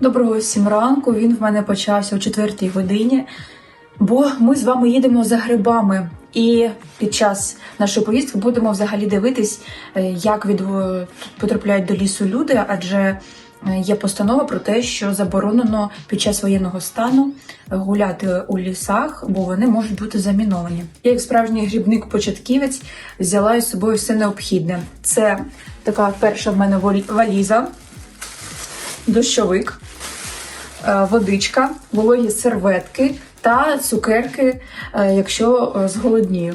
Доброго всім ранку. Він в мене почався о 4 годині, бо ми з вами їдемо за грибами. І під час нашої поїздки будемо взагалі дивитись, е, як від потрапляють до лісу люди, адже е, є постанова про те, що заборонено під час воєнного стану гуляти у лісах, бо вони можуть бути заміновані. Я, як справжній грибник-початківець, взяла із собою все необхідне. Це така перша в мене валіза, дощовик, е, водичка, вологі серветки та цукерки, е, якщо е, зголоднію.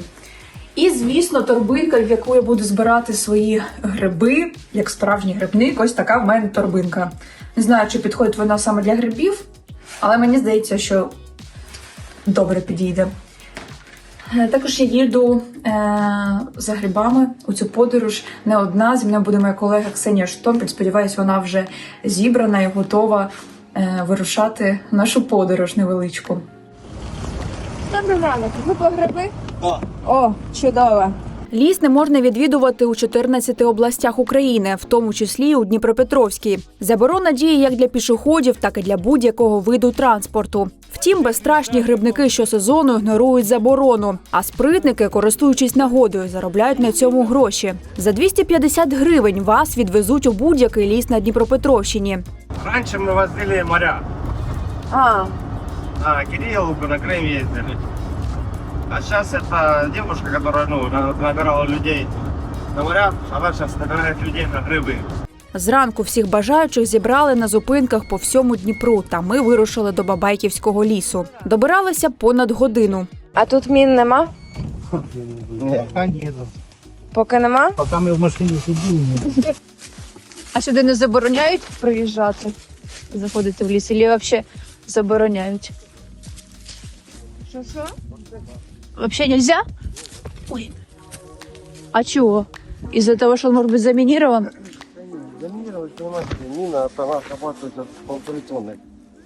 І, звісно, торбинка, в яку я буду збирати свої гриби, як справжній грибник. Ось така в мене торбинка. Не знаю, чи підходить вона саме для грибів, але мені здається, що добре підійде. Е, Також я їду е, за грибами у цю подорож не одна. Зі мною буде моя колега Ксенія Штомпель. Сподіваюсь, вона вже зібрана і готова е, вирушати нашу подорож невеличку. Добрий ранок. Ви по гриби? О, чудово. Ліс не можна відвідувати у 14 областях України, в тому числі у Дніпропетровській. Заборона діє як для пішоходів, так і для будь-якого виду транспорту. Втім, безстрашні грибники щосезону ігнорують заборону, а спритники, користуючись нагодою, заробляють на цьому гроші. За 250 гривень вас відвезуть у будь-який ліс на Дніпропетровщині. Раньше мы возили моря. А, На Кирилловку, на Крым ездили. А сейчас это девушка, которая ну, на- набирала людей на моря, она сейчас набирает людей на грибы. Зранку всіх бажаючих зібрали на зупинках по всьому Дніпру, та ми вирушили до Бабайківського лісу. Добиралися понад годину. а тут мін нема? Нет, нет. Поки нема? Пока мы в машине сидим, А сюди не забороняють приїжджати, заходити в ліс, або взагалі забороняють? Що що? Взагалі нельзя? Ой. А чого? Из-за того, что он может быть заминирован? заминировать, понимаете, мина, от она работает от полторы тонны.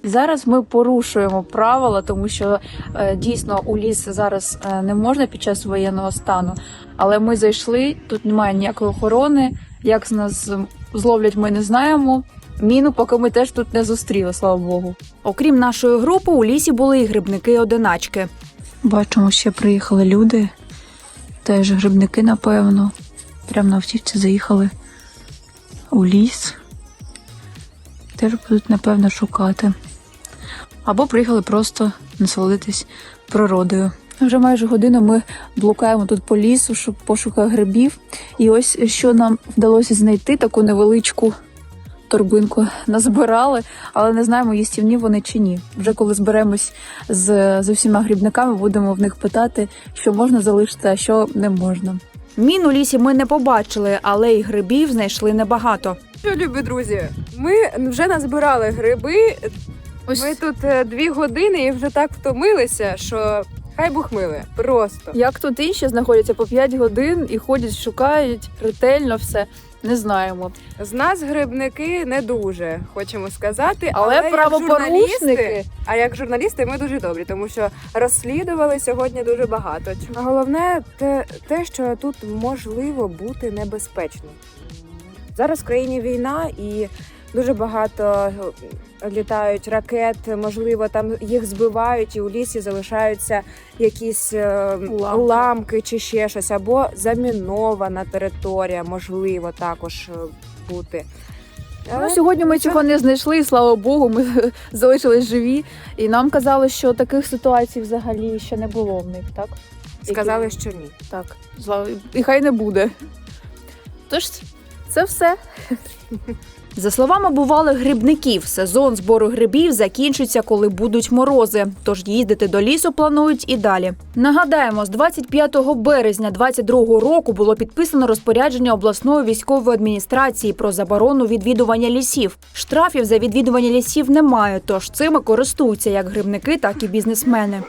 Зараз ми порушуємо правила, тому що е, дійсно у ліс зараз е, не можна під час воєнного стану. Але ми зайшли, тут немає ніякої охорони. Як з нас зловлять, ми не знаємо. Міну, поки ми теж тут не зустріли, слава Богу. Окрім нашої групи, у лісі були і грибники-одиначки. Бачимо, ще приїхали люди. Теж грибники, напевно. Прямо на автівці заїхали у ліс. Теж будуть, напевно, шукати. Або приїхали просто насолодитись природою. Вже майже годину ми блукаємо тут по лісу, щоб пошуках грибів. І ось що нам вдалося знайти таку невеличку торбинку. Назбирали, але не знаємо, їстівні вони чи ні. Вже коли зберемось з, з усіма грибниками, будемо в них питати, що можна залишити, а що не можна. Мін у лісі ми не побачили, але й грибів знайшли небагато. Що, любі друзі, ми вже назбирали гриби. Ось Ми тут е, дві години і вже так втомилися, що хай Бог миле. Просто. як тут інші знаходяться по 5 годин і ходять, шукають ретельно все. Не знаємо. З нас грибники не дуже, хочемо сказати. Але, як правопорушники А як журналісти, ми дуже добрі, тому що розслідували сьогодні дуже багато. А головне те, те, що тут можливо бути небезпечно. Зараз в країні війна і дуже багато е, літають ракет, можливо, там їх збивають, і у лісі залишаються якісь е, Уламки. уламки чи ще щось, або замінована територія, можливо, також е, бути. Ну, сьогодні ми цього не знайшли, і слава Богу, ми залишились живі. І нам казали, що таких ситуацій взагалі ще не було в них, так? Сказали, що ні. Так, і хай не буде. Тож, це все. За словами бувалих грибників, сезон збору грибів закінчиться, коли будуть морози. Тож їздити до лісу планують і далі. Нагадаємо, з 25 березня 2022 року було підписано розпорядження обласної військової адміністрації про заборону відвідування лісів. Штрафів за відвідування лісів немає, тож цими користуються як грибники, так і бізнесмени.